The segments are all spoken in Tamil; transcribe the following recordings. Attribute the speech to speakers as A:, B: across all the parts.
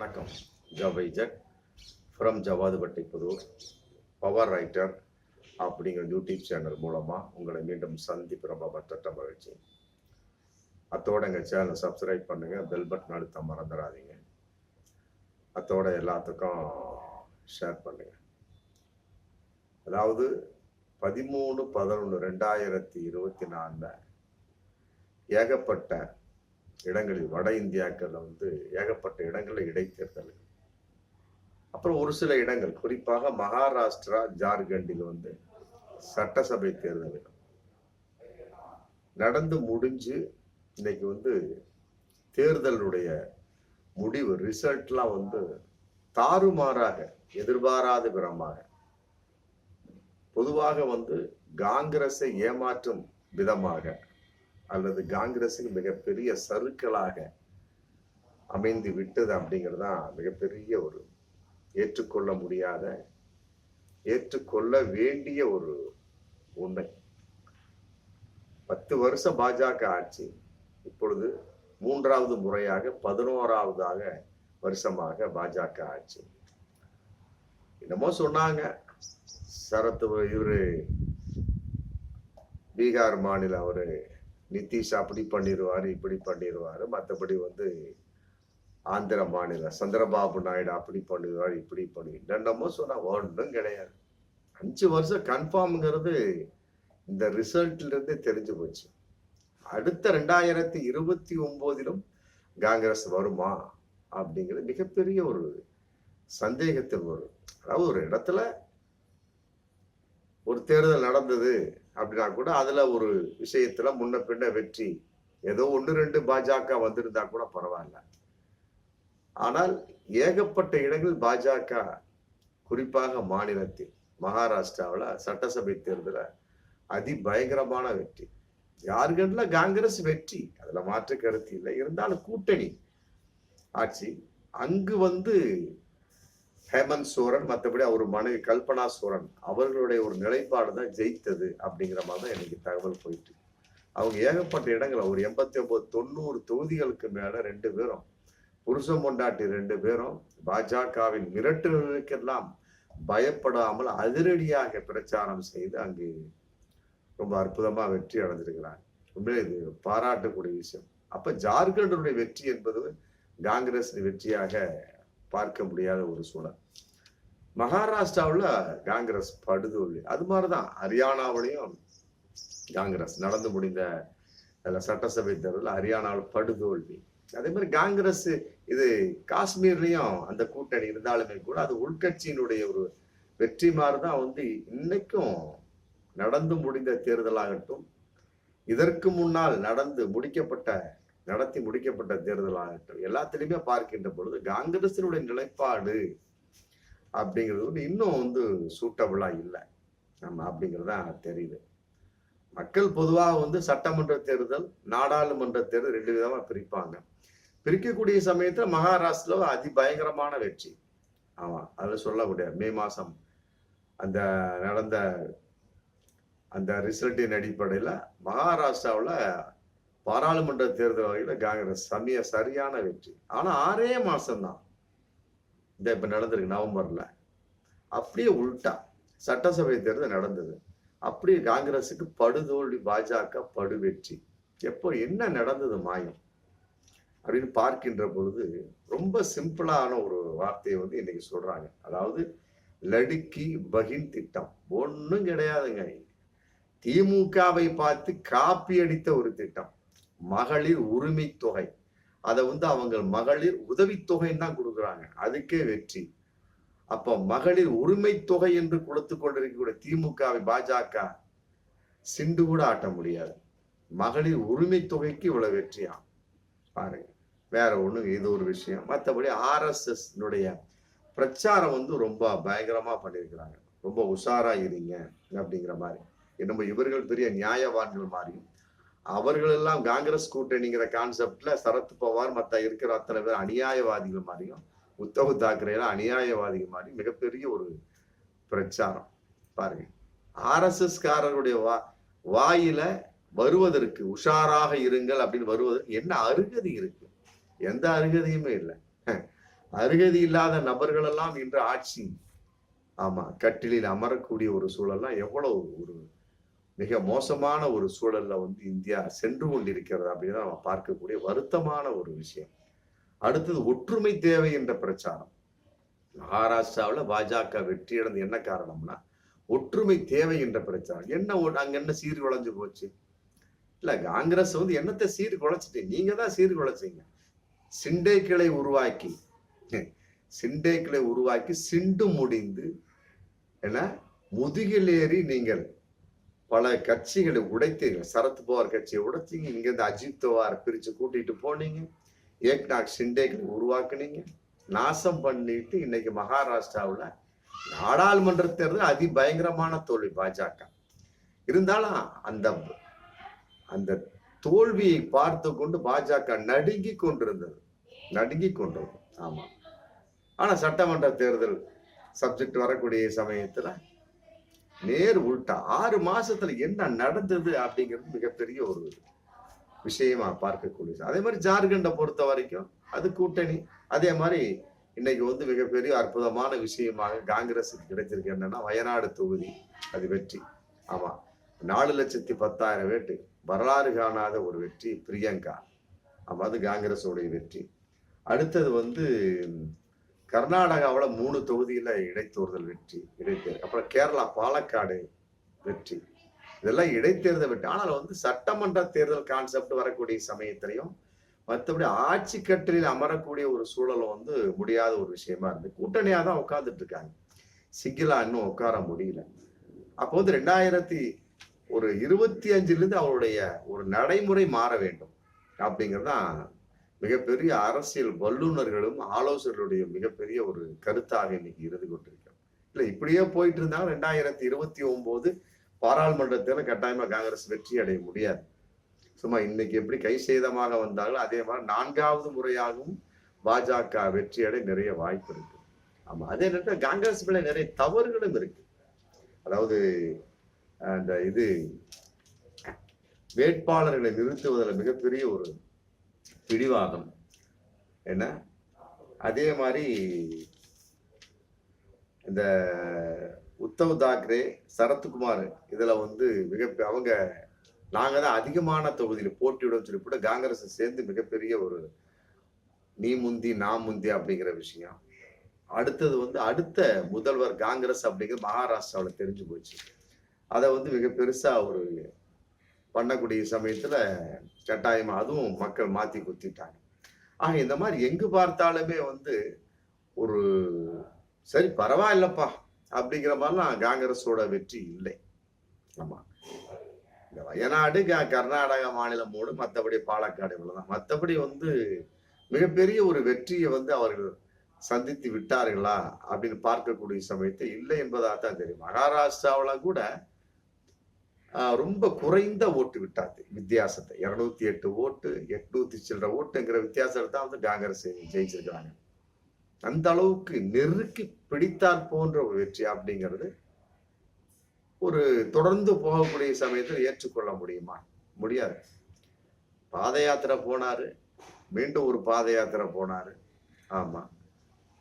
A: வணக்கம். ஜவைஜக் from Javadhupatti Pudur power writer அப்படிங்கிற யூடியூப் சேனல் மூலமாக உங்களை மீண்டும் சந்திப்பு ரொம்ப பத்தட்ட மகிழ்ச்சி. அத்தோட எங்கள் சேனலை சப்ஸ்கிரைப் பண்ணுங்கள் பெல் பட்டன் அழுத்த மறந்துடாதீங்க. அத்தோட எல்லாத்துக்கும் ஷேர் பண்ணுங்கள் அதாவது பதிமூணு பதினொன்று ரெண்டாயிரத்தி இருபத்தி நாலில் ஏகப்பட்ட இடங்களில் வட இந்தியாக்களில் வந்து ஏகப்பட்ட இடங்களில் இடைத்தேர்தல் அப்புறம் ஒரு சில இடங்கள் குறிப்பாக மகாராஷ்டிரா ஜார்க்கண்டில் வந்து சட்டசபை தேர்தல் நடந்து முடிஞ்சு இன்னைக்கு வந்து தேர்தலுடைய முடிவு ரிசல்ட்லாம் வந்து தாறுமாறாக எதிர்பாராத விதமாக. பொதுவாக வந்து காங்கிரஸை ஏமாற்றும் விதமாக அல்லது காங்கிரஸுக்கு மிகப்பெரிய சருக்களாக அமைந்து விட்டது அப்படிங்கிறது தான் மிகப்பெரிய ஒரு ஏற்றுக்கொள்ள முடியாத ஏற்றுக்கொள்ள வேண்டிய ஒரு உண்மை. பத்து வருஷம் பாஜக ஆட்சி இப்பொழுது மூன்றாவது முறையாக பதினோராவதாக வருஷமாக பாஜக ஆட்சி. என்னமோ சொன்னாங்க சரத் இவரு பீகார் மாநில அவரு நிதிஷ் அப்படி பண்ணிடுவாரு இப்படி பண்ணிடுவாரு மற்றபடி வந்து ஆந்திர மாநில சந்திரபாபு நாயுடு அப்படி பண்ணிடுவார் இப்படி பண்ணி. என்னென்னமோ சொன்னால் ஒன்றும் கிடையாது. அஞ்சு வருஷம் கன்ஃபார்ம்ங்கிறது இந்த ரிசல்ட்லேருந்தே தெரிஞ்சு போச்சு. அடுத்த ரெண்டாயிரத்தி இருபத்தி ஒம்போதிலும் காங்கிரஸ் வருமா அப்படிங்கிறது மிகப்பெரிய ஒரு சந்தேகத்தில் வரும். அதாவது ஒரு இடத்துல ஒரு தேர்தல் நடந்தது அப்படின்னா கூட அதுல ஒரு விஷயத்துல முன்ன பின்ன வெற்றி. ஏதோ ஒன்று ரெண்டு பாஜக வந்திருந்தா கூட பரவாயில்ல. ஆனால் ஏகப்பட்ட இடங்கள் பாஜக குறிப்பாக மாநிலத்தில் மகாராஷ்டிராவில் சட்டசபை தேர்தல அதிபயங்கரமான வெற்றி. ஜார்க்கண்ட்ல காங்கிரஸ் வெற்றி. அதுல மாற்று கருத்து இல்லை. இருந்தாலும் கூட்டணி ஆட்சி அங்கு வந்து ஹேமந்த் சோரன் மற்றபடி அவர் மனைவி கல்பனா சோரன் அவர்களுடைய ஒரு நிலைப்பாடு தான் ஜெயித்தது அப்படிங்கிற மாதிரி தான் எனக்கு தகவல் போயிட்டு. அவங்க ஏகப்பட்ட இடங்களை ஒரு எண்பத்தி ஒன்பது தொண்ணூறு தொகுதிகளுக்கு மேலே ரெண்டு பேரும் புருஷம் கொண்டாட்டி ரெண்டு பேரும் பாஜகவின் மிரட்டல்களுக்கெல்லாம் பயப்படாமல் அதிரடியாக பிரச்சாரம் செய்து அங்கு ரொம்ப அற்புதமாக வெற்றி அடைஞ்சிருக்கிறாங்க உண்மையிலே இது பாராட்டக்கூடிய விஷயம். அப்போ ஜார்க்கண்டுடைய வெற்றி என்பது காங்கிரஸ் வெற்றியாக பார்க்க முடியாத ஒரு சூழல். மகாராஷ்டிராவில் காங்கிரஸ் படுதோல்வி. அது மாதிரிதான் ஹரியானாவிலையும் காங்கிரஸ் நடந்து முடிந்த அதில் சட்டசபை தேர்தலில் ஹரியானாவில் படுதோல்வி. அதே மாதிரி காங்கிரஸ் இது காஷ்மீர்லயும் அந்த கூட்டணி இருந்தாலுமே கூட அது உள்கட்சியினுடைய ஒரு வெற்றி மாதிரி தான் வந்து இன்னைக்கும் நடந்து முடிந்த தேர்தலாகட்டும் இதற்கு முன்னால் நடந்து முடிக்கப்பட்ட நடத்தி முடிக்கப்பட்ட தேர்தலாகட்டும் எல்லாத்திலையுமே பார்க்கின்ற பொழுது காங்கிரசினுடைய நிலைப்பாடு அப்படிங்கிறது வந்து இன்னும் வந்து சூட்டபிளா இல்லை. நம்ம அப்படிங்கிறது தான் தெரியுது. மக்கள் பொதுவாக வந்து சட்டமன்ற தேர்தல் நாடாளுமன்ற தேர்தல் ரெண்டு விதமாக பிரிப்பாங்க. பிரிக்கக்கூடிய சமயத்தில் மகாராஷ்டிராவில் அதிபயங்கரமான வெற்றி. ஆமாம் அதில் சொல்ல சொல்லக்கூடிய மே மாதம் அந்த நடந்த அந்த ரிசல்ட்டின் அடிப்படையில் மகாராஷ்டிராவில் பாராளுமன்ற தேர்தல் வகையில் காங்கிரஸ் சமய சரியான வெற்றி. ஆனால் ஆறே மாதம்தான் இந்த இப்போ நடந்திருக்கு நவம்பரில். அப்படியே உள்டா சட்டசபை தேர்தல் நடந்தது. அப்படியே காங்கிரஸுக்கு படுதோல்வி பாஜக படு வெற்றி எப்போ என்ன நடந்தது மாயம்? அப்படின்னு பார்க்கின்ற பொழுது ரொம்ப சிம்பிளான ஒரு வார்த்தையை வந்து இன்னைக்கு சொல்றாங்க. அதாவது லடுக்கி பகின் திட்டம். ஒன்றும் கிடையாதுங்க. திமுகவை பார்த்து காப்பி அடித்த ஒரு திட்டம். மகளிர் உரிமை தொகை அதை வந்து அவங்க மகளிர் உதவித்தொகைன்னு தான் கொடுக்குறாங்க. அதுக்கே வெற்றி. அப்போ மகளிர் உரிமை தொகை என்று கொடுத்து கொண்டிருக்கக்கூடிய திமுகவை பாஜக சிண்டு கூட ஆட்ட முடியாது. மகளிர் உரிமை தொகைக்கு இவ்வளவு வெற்றியா பாருங்க. வேற ஒண்ணு இது ஒரு விஷயம். மற்றபடி ஆர்எஸ்எஸ் பிரச்சாரம் வந்து ரொம்ப பயங்கரமா பண்ணியிருக்கிறாங்க. ரொம்ப உஷாரா இருங்க அப்படிங்கிற மாதிரி. நம்ம இவர்கள் பெரிய நியாயவான்கள் மாதிரியும் அவர்கள் எல்லாம் காங்கிரஸ் கூட்டணிங்கிற கான்செப்ட்ல சரத் பவார் மத்த இருக்கிற அத்தனை பேர் அநியாயவாதிகள் மாதிரியும் உத்தவ் தாக்கரே அநியாயவாதிகள் மாதிரி மிகப்பெரிய ஒரு பிரச்சாரம். பாருங்க. ஆர்எஸ்எஸ் காரருடைய வா வாயில வருவதற்கு உஷாராக இருங்கள் அப்படின்னு வருவதற்கு என்ன அருகதி இருக்கு? எந்த அருகதையுமே இல்லை. அருகதி இல்லாத நபர்கள் எல்லாம் இன்று ஆட்சி ஆமா கட்டிலில் அமரக்கூடிய ஒரு சூழல்லாம் எவ்வளவு ஒரு மிக மோசமான ஒரு சூழல்ல வந்து இந்தியா சென்று கொண்டிருக்கிறது அப்படின்னு நம்ம பார்க்கக்கூடிய வருத்தமான ஒரு விஷயம். அடுத்தது ஒற்றுமை தேவை என்ற பிரச்சாரம். மகாராஷ்டிராவில் பாஜக வெற்றி அடைந்து என்ன காரணம்னா ஒற்றுமை தேவை என்ற பிரச்சாரம். என்ன அங்க என்ன சீர் குலைஞ்சு போச்சு? இல்ல காங்கிரஸ் வந்து என்னத்தை சீர் குலைச்சிட்டீங்க நீங்க தான் சீர் குலைச்சீங்க. சிண்டேக்களை உருவாக்கி சிண்டேக்களை உருவாக்கி சிண்டு முடிந்து என்ன முதுகிலேறி நீங்கள் பல கட்சிகளை உடைத்தீர்கள். சரத் பவார் கட்சியை உடைச்சிங்க இங்கேருந்து அஜித் பவார் பிரித்து கூட்டிகிட்டு போனீங்க. ஏக்நாத் சிண்டேக்களை உருவாக்குனீங்க. நாசம் பண்ணிட்டு இன்னைக்கு மகாராஷ்டிராவில் நாடாளுமன்ற தேர்தல் அதிபயங்கரமான தோல்வி பாஜக. இருந்தாலும் அந்த அந்த தோல்வியை பார்த்து கொண்டு பாஜக நடுங்கி கொண்டிருந்தது. நடுங்கி கொண்டது. ஆமாம் ஆனால் சட்டமன்ற தேர்தல் சப்ஜெக்ட் வரக்கூடிய சமயத்தில் நேர் உள்டா. ஆறு மாசத்துல என்ன நடந்தது அப்படிங்கிறது மிகப்பெரிய ஒரு விஷயமா பார்க்கக்கூடிய அதே மாதிரி ஜார்க்கண்டை பொறுத்த வரைக்கும் அது கூட்டணி. அதே மாதிரி இன்னைக்கு வந்து மிகப்பெரிய அற்புதமான விஷயமாக காங்கிரஸுக்கு கிடைச்சிருக்கு என்னன்னா வயநாடு தொகுதி அது வெற்றி. ஆமா. நாலு லட்சத்தி பத்தாயிரம் வேட்டு. வரலாறு காணாத ஒரு வெற்றி பிரியங்கா. ஆமா அது காங்கிரஸோடைய வெற்றி. அடுத்தது வந்து கர்நாடகாவில் மூணு தொகுதியில் இடைத்தேர்தல் வெற்றி இடைத்தேர்தல். அப்புறம் கேரளா பாலக்காடு வெற்றி. இதெல்லாம் இடைத்தேர்தல் வெற்றி. ஆனால் வந்து சட்டமன்ற தேர்தல் கான்செப்ட் வரக்கூடிய சமயத்திலையும் மற்றபடி ஆட்சி கட்டலில் அமரக்கூடிய ஒரு சூழலும் வந்து முடியாத ஒரு விஷயமா இருந்து கூட்டணியாக தான் உட்காந்துட்டு இருக்காங்க. சிங்கிளா இன்னும் உட்கார முடியல. அப்போ வந்து ரெண்டாயிரத்தி ஒரு இருபத்தி அஞ்சுலேருந்து அவருடைய ஒரு நடைமுறை மாற வேண்டும் அப்படிங்கறதுதான் மிகப்பெரிய அரசியல் வல்லுநர்களும் ஆலோசகர்களுடைய மிகப்பெரிய ஒரு கருத்தாக இன்னைக்கு இருந்து கொண்டிருக்கிறோம். இல்ல இப்படியே போயிட்டு இருந்தா ரெண்டாயிரத்தி இருபத்தி ஒன்பது பாராளுமன்றத்தில் கட்டாயமா காங்கிரஸ் வெற்றி அடைய முடியாது. சும்மா இன்னைக்கு எப்படி கை சேதமாக வந்தாங்களோ அதே மாதிரி நான்காவது முறையாகவும் பாஜக வெற்றி அடைய நிறைய வாய்ப்பு இருக்கு. ஆமா அதே நேரத்தில் காங்கிரஸ் மேல நிறைய தவறுகளும் இருக்கு. அதாவது அந்த இது வேட்பாளர்களை நிறுத்துவதில் மிகப்பெரிய ஒரு பிடிவாதம். என்ன? அதே மாதிரி இந்த உத்தவ் தாக்கரே சரத்குமார் இதில் வந்து மிக அவங்க நாங்கள் தான் அதிகமான தொகுதியில் போட்டியிடும் சொல்லி கூட காங்கிரஸ் சேர்ந்து மிகப்பெரிய ஒரு நீ முந்தி நான் முந்தி அப்படிங்கிற விஷயம். அடுத்தது வந்து அடுத்த முதல்வர் காங்கிரஸ் அப்படிங்கிற மகாராஷ்டிராவில் தெரிஞ்சு போச்சு. அதை வந்து மிக பெருசாக ஒரு பண்ணக்கூடிய சமயத்தில் கட்டாயமா அதுவும் மக்கள் மாத்தி குத்திட்டாங்க. ஆக இந்த மாதிரி எங்கு பார்த்தாலுமே வந்து ஒரு சரி பரவாயில்லப்பா அப்படிங்கிற மாதிரிலாம் காங்கிரஸோட வெற்றி இல்லை. ஆமா. இந்த வயநாடு க- கர்நாடகா மற்றபடி பாலக்காடு இவ்வளவுதான். மற்றபடி வந்து மிகப்பெரிய ஒரு வெற்றியை வந்து அவர்கள் சந்தித்து விட்டார்களா அப்படின்னு பார்க்கக்கூடிய சமயத்தை இல்லை என்பதாக தான் தெரியும். மகாராஷ்டிராவுல கூட ரொம்ப குறைந்த ஓட்டு விட்டாது வித்தியாசத்தை. இருநூத்தி எட்டு ஓட்டு எட்நூத்தி சில்லற ஓட்டுங்கிற வித்தியாசத்தை தான் வந்து காங்கிரஸ் ஜெயிச்சிருக்கிறாங்க. அந்த அளவுக்கு நெருக்கி பிடித்தார் போன்ற ஒரு வெற்றி அப்படிங்கிறது ஒரு தொடர்ந்து போகக்கூடிய சமயத்தில் ஏற்றுக்கொள்ள முடியுமா? முடியாது. பாத யாத்திரை போனாரு. மீண்டும் ஒரு பாத யாத்திரை போனாரு. ஆமா.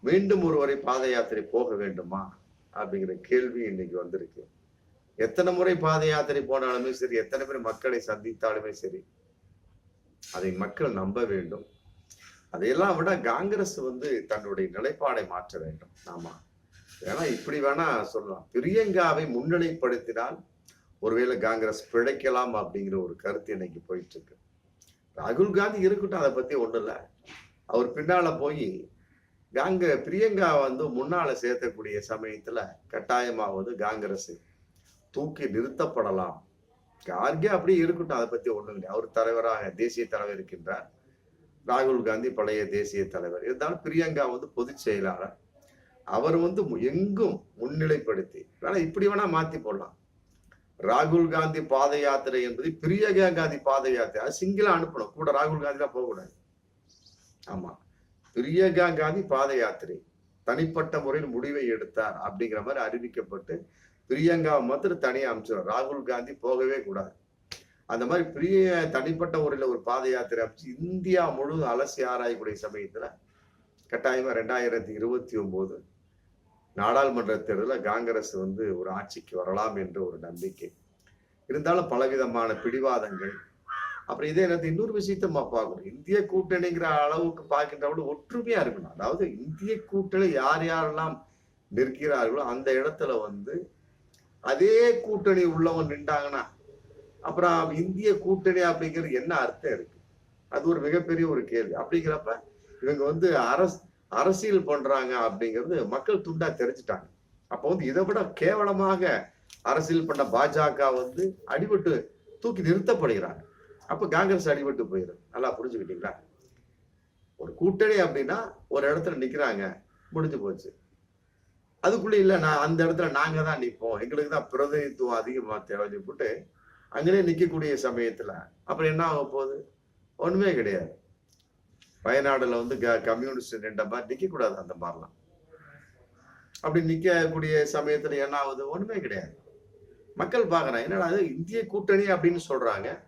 A: மீண்டும் ஒருவரை பாத யாத்திரை போக வேண்டுமா? அப்படிங்கிற கேள்வி இன்னைக்கு வந்திருக்கு. எத்தனை முறை பாத யாத்திரை போனாலுமே சரி எத்தனை பேர் மக்களை சந்தித்தாலுமே சரி அதை மக்கள் நம்ப வேண்டும். அதையெல்லாம் விட காங்கிரஸ் வந்து தன்னுடைய நிலைப்பாடை மாற்ற வேண்டும். ஆமா. ஏன்னா இப்படி வேணா சொல்லலாம். பிரியங்காவை முன்னிலைப்படுத்தினால் ஒருவேளை காங்கிரஸ் பிழைக்கலாம் அப்படிங்கிற ஒரு கருத்து இன்னைக்கு போயிட்டு இருக்கு ராகுல் காந்தி இருக்கட்டும் அதை பத்தி ஒண்ணும் இல்லை. அவர் பின்னால போய் காங்க பிரியங்கா வந்து முன்னால சேர்த்தக்கூடிய சமயத்துல கட்டாயமாவது காங்கிரஸ் தூக்கி நிறுத்தப்படலாம். கார்கே அப்படியே இருக்கட்டும் அதை பத்தி ஒண்ணும் இல்லை. அவர் தலைவராக தேசிய தலைவர் இருக்கின்றார். ராகுல் காந்தி பழைய தேசிய தலைவர். இருந்தாலும் பிரியங்கா வந்து பொதுச் செயலாளர். அவர் வந்து எங்கும் முன்னிலைப்படுத்தி வேணா இப்படி வேணா மாத்தி போடலாம். ராகுல் காந்தி பாத யாத்திரை என்பது பிரியங்கா காந்தி பாத யாத்திரை. அது சிங்கிளா அனுப்பணும். கூட ராகுல் காந்தி தான் போகக்கூடாது. ஆமா. பிரியங்கா காந்தி பாத யாத்திரை. தனிப்பட்ட முறையில் முடிவை எடுத்தார் அப்படிங்கிற மாதிரி அறிவிக்கப்பட்டு பிரியங்காவை மாத்திரம் தனியாக அமைச்சிடும் ராகுல் காந்தி போகவே கூடாது. அந்த மாதிரி பிரிய தனிப்பட்ட முறையில் ஒரு பாத யாத்திரை அமைச்சு இந்தியா முழுவதும் அலசி ஆராயக்கூடிய சமயத்தில் கட்டாயமாக ரெண்டாயிரத்தி இருபத்தி ஒம்போது நாடாளுமன்ற தேர்தலில் காங்கிரஸ் வந்து ஒரு ஆட்சிக்கு வரலாம் என்ற ஒரு நம்பிக்கை. இருந்தாலும் பலவிதமான பிடிவாதங்கள். அப்புறம் இதே நேரத்தில் இன்னொரு விஷயத்த நம்ம பார்க்கணும். இந்திய கூட்டணிங்கிற அளவுக்கு பார்க்கின்றவங்க ஒற்றுமையா இருக்கணும். அதாவது இந்திய கூட்டணி யார் யாரெல்லாம் நிற்கிறார்களோ அந்த இடத்துல வந்து அதே கூட்டணி உள்ளவங்க நின்றாங்கன்னா அப்புறம் இந்திய கூட்டணி அப்படிங்கிறது என்ன அர்த்தம் இருக்கு? அது ஒரு மிகப்பெரிய ஒரு கேள்வி. அப்படிங்கிறப்ப இவங்க வந்து அரசு அரசியல் பண்றாங்க அப்படிங்கிறது மக்கள் துண்டா தெரிஞ்சுட்டாங்க. அப்போ வந்து இதை விட கேவலமாக அரசியல் பண்ண பாஜக வந்து அடிபட்டு தூக்கி நிறுத்தப்படுகிறாங்க. அப்ப காங்கிரஸ் அடிபட்டு போயிடும் நல்லா புரிஞ்சுக்கிட்டீங்களா? ஒரு கூட்டணி அப்படின்னா ஒரு இடத்துல நிக்கிறாங்க முடிஞ்சு போச்சு. அதுக்குள்ள இல்லை நான் அந்த இடத்துல நாங்கள் தான் நிற்போம் எங்களுக்கு தான் பிரதிநிதித்துவம் அதிகமாக தேவைன்னு போட்டு அங்கேயே நிற்கக்கூடிய சமயத்தில் அப்புறம் என்ன ஆக போகுது? ஒன்றுமே கிடையாது. வயநாடில் வந்து க- கம்யூனிஸ்ட் நின்ற மாதிரி நிற்கக்கூடாது அந்த மாதிரிலாம். அப்படி நிற்கக்கூடிய சமயத்தில் என்ன ஆகுது? ஒன்றுமே கிடையாது. மக்கள் பார்க்குறாங்க என்னடா அது இந்திய கூட்டணி அப்படின்னு சொல்கிறாங்க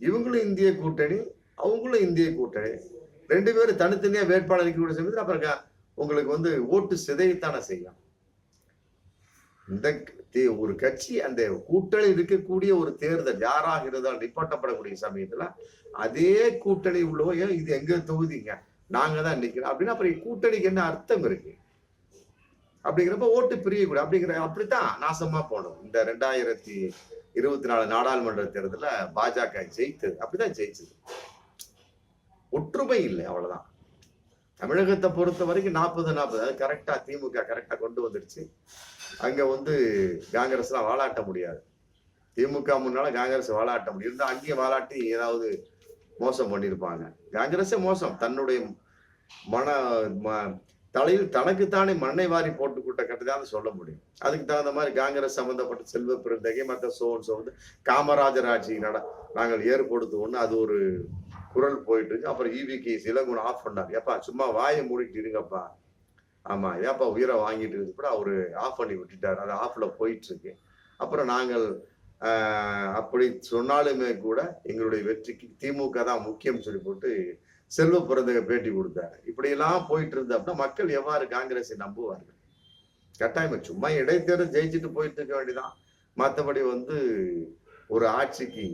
A: இவங்களும் இந்திய கூட்டணி அவங்களும் இந்திய கூட்டணி. ரெண்டு பேரும் தனித்தனியாக வேட்பாளர் நிற்கக்கூடிய சமயத்தில் அப்புறம் உங்களுக்கு வந்து ஓட்டு சிதையத்தானே செய்யும். இந்த தே- ஒரு கட்சி அந்த கூட்டணி இருக்கக்கூடிய ஒரு தேர்தல் யாராக இருந்தால் நிப்பாட்டப்படக்கூடிய சமயத்துல அதே கூட்டணி உள்ளவங்க ஏன் இது எங்க தொகுதிங்க? நாங்க தான் நிக்கிறோம். அப்படின்னா அப்புறம் கூட்டணிக்கு என்ன அர்த்தம் இருக்கு? அப்படிங்கிறப்ப ஓட்டு பிரியக்கூடாது. அப்படிங்கிற அப்படித்தான் நாசமா போனோம். இந்த ரெண்டாயிரத்தி இருபத்தி நாலு நாடாளுமன்ற தேர்தல பாஜக ஜெயித்தது. அப்படிதான் ஜெயிச்சது. ஒற்றுமை இல்லை அவ்வளவுதான். தமிழகத்தை பொறுத்த வரைக்கும் நாற்பது நாற்பது. அது கரெக்டா திமுக கரெக்டா கொண்டு வந்துடுச்சு. அங்க வந்து காங்கிரஸ்லாம் வாலாட்ட முடியாது. திமுக முன்னால காங்கிரஸ் வாலாட்ட முடியும். இருந்தால் அங்கேயும் வாலாட்டி ஏதாவது மோசம் பண்ணியிருப்பாங்க காங்கிரஸே மோசம். தன்னுடைய மன ம- தலையில் தனக்குத்தானே மண்ணை வாரி போட்டு கூட்ட கட்டதான் சொல்ல முடியும். அதுக்கு தகுந்த மாதிரி காங்கிரஸ் சம்பந்தப்பட்ட செல்வ பிறந்தகை மற்ற சோன் சோ வந்து காமராஜர் ஆட்சி நட நாங்கள் ஏற்படுத்துவோம்னு அது ஒரு குரல் போயிட்டு இருக்கு அப்புறம் இவி கே ஆஃப் பண்ணார். ஏப்பா சும்மா வாயை மூடிட்டு இருங்கப்பா. ஆமா ஏப்பா உயிரை வாங்கிட்டு இருந்து கூட அவரு ஆஃப் பண்ணி விட்டுட்டாரு. அது ஆஃப்ல போயிட்டு இருக்கு அப்புறம் நாங்கள் அப்படி சொன்னாலுமே கூட எங்களுடைய வெற்றிக்கு திமுக தான் முக்கியம் சொல்லி போட்டு செல்வ பிறந்தக பேட்டி கொடுத்தாரு. இப்படியெல்லாம் போயிட்டு இருந்த மக்கள் எவ்வாறு காங்கிரஸை நம்புவார்கள்? கட்டாயமா சும்மா இடைத்தேர்தல் ஜெயிச்சுட்டு போயிட்டு இருக்க வேண்டியதான் மற்றபடி வந்து ஒரு ஆட்சிக்கு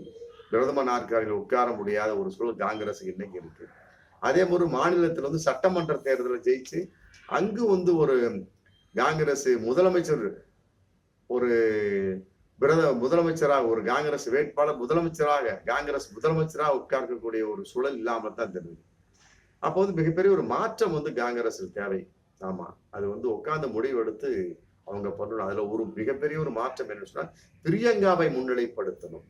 A: பிரதம நாற்காலியில் உட்கார முடியாத ஒரு சூழல் காங்கிரஸ் இன்னைக்கு இருக்கு. அதே மாதிரி மாநிலத்தில் வந்து சட்டமன்ற தேர்தலில் ஜெயிச்சு அங்கு வந்து ஒரு காங்கிரஸ் முதலமைச்சர் ஒரு பிரத முதலமைச்சராக ஒரு காங்கிரஸ் வேட்பாளர் முதலமைச்சராக காங்கிரஸ் முதலமைச்சராக உட்கார்க்கக்கூடிய ஒரு சூழல் இல்லாமல் தான் தெரியுது. அப்போ வந்து மிகப்பெரிய ஒரு மாற்றம் வந்து காங்கிரஸில் தேவை. ஆமா அது வந்து உட்கார்ந்து முடிவெடுத்து அவங்க பண்ணணும். அதுல ஒரு மிகப்பெரிய ஒரு மாற்றம் என்ன சொன்னா பிரியங்காவை முன்னிலைப்படுத்தணும்.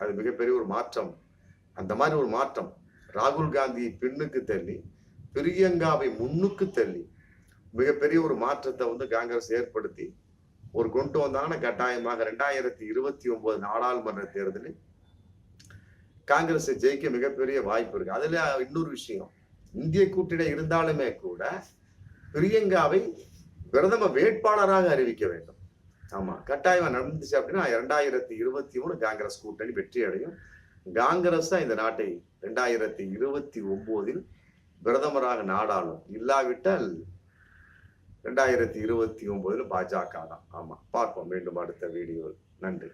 A: அது மிகப்பெரிய ஒரு மாற்றம். அந்த மாதிரி ஒரு மாற்றம் ராகுல் காந்தியை பின்னுக்கு தள்ளி பிரியங்காவை முன்னுக்கு தள்ளி மிகப்பெரிய ஒரு மாற்றத்தை வந்து காங்கிரஸ் ஏற்படுத்தி ஒரு கொண்டு வந்தாங்கன்னா கட்டாயமாக ரெண்டாயிரத்தி இருபத்தி ஒன்பது நாடாளுமன்ற தேர்தலில் காங்கிரஸை ஜெயிக்க மிகப்பெரிய வாய்ப்பு இருக்கு. அதுல இன்னொரு விஷயம் இந்திய கூட்டணி இருந்தாலுமே கூட பிரியங்காவை பிரதம வேட்பாளராக அறிவிக்க வேண்டும். ஆமா. கட்டாயமா நடந்துச்சு அப்படின்னா இரண்டாயிரத்தி இருபத்தி மூணு காங்கிரஸ் கூட்டணி வெற்றி அடையும் காங்கிரஸ் தான் இந்த நாட்டை ரெண்டாயிரத்தி இருபத்தி ஒம்போதில் பிரதமராக நாடாளும் இல்லாவிட்டால் ரெண்டாயிரத்தி இருபத்தி ஒன்பதுல பாஜக தான். ஆமா. பார்ப்போம். மீண்டும் அடுத்த வீடியோவில். நன்றி.